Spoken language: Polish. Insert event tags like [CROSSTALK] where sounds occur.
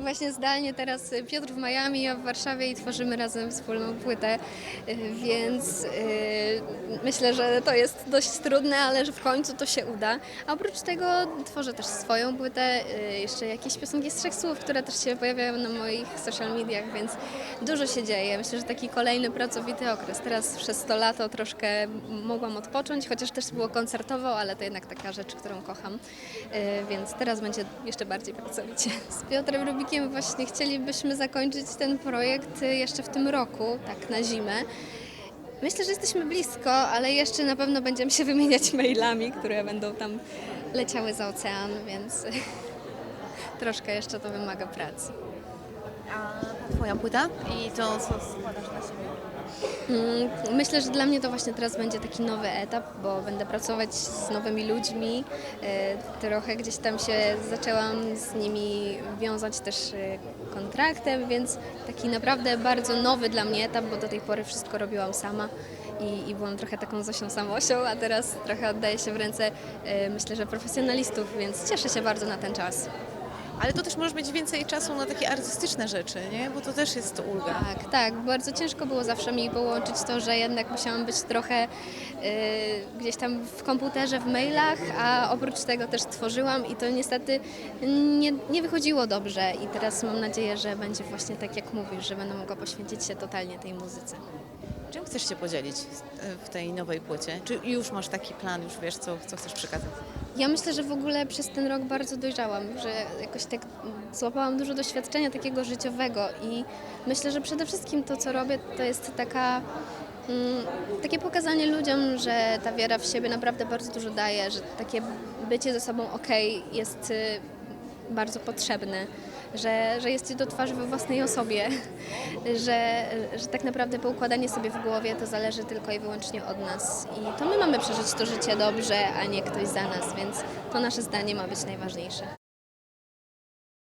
Właśnie zdalnie teraz Piotr w Miami, a w Warszawie i tworzymy razem wspólną płytę, y, więc y, myślę, że to jest dość trudne, ale że w końcu to się uda. A oprócz tego tworzę też swoją płytę, y, jeszcze jakieś piosenki z trzech słów, które też się pojawiają na moich social mediach, więc dużo się dzieje. Myślę, że taki kolejny pracowity okres. Teraz przez to lato troszkę mogłam odpocząć, chociaż też było koncertowo, ale to jednak taka rzecz, którą kocham, więc teraz będzie jeszcze bardziej pracowicie. Z Piotrem Rubikiem właśnie chcielibyśmy zakończyć ten projekt y, jeszcze w tym roku, tak na zimę. Myślę, że jesteśmy blisko, ale jeszcze na pewno będziemy się wymieniać [LAUGHS] mailami, które będą tam leciały za ocean, więc [LAUGHS] troszkę jeszcze to wymaga pracy. A ta twoja płyta i to, co składasz na siebie? Mm, Myślę, że dla mnie to właśnie teraz będzie taki nowy etap, bo będę pracować z nowymi ludźmi. e, Trochę gdzieś tam się zaczęłam z nimi wiązać też e, kontraktem, więc taki naprawdę bardzo nowy dla mnie etap, bo do tej pory wszystko robiłam sama. I, I byłam trochę taką Zosią Samością, a teraz trochę oddaję się w ręce, e, myślę, że profesjonalistów, więc cieszę się bardzo na ten czas. Ale to też możesz mieć więcej czasu na takie artystyczne rzeczy, nie? Bo to też jest ulga. Tak, tak. Bardzo ciężko było zawsze mi połączyć to, że jednak musiałam być trochę y, gdzieś tam w komputerze, w mailach, a oprócz tego też tworzyłam i to niestety nie, nie wychodziło dobrze. I teraz mam nadzieję, że będzie właśnie tak, jak mówisz, że będę mogła poświęcić się totalnie tej muzyce. Czym chcesz się podzielić e, w tej nowej płycie? Czy już masz taki plan, już wiesz, co, co chcesz przekazać? Ja myślę, że w ogóle przez ten rok bardzo dojrzałam, że jakoś tak złapałam dużo doświadczenia takiego życiowego i myślę, że przede wszystkim to, co robię, to jest taka, mm, takie pokazanie ludziom, że ta wiara w siebie naprawdę bardzo dużo daje, że takie bycie ze sobą okej jest y, bardzo potrzebne, że, że jest ci do twarzy we własnej osobie, [LAUGHS] że, że tak naprawdę poukładanie sobie w głowie to zależy tylko i wyłącznie od nas i to my mamy przeżyć to życie dobrze, a nie ktoś za nas, więc to nasze zdanie ma być najważniejsze.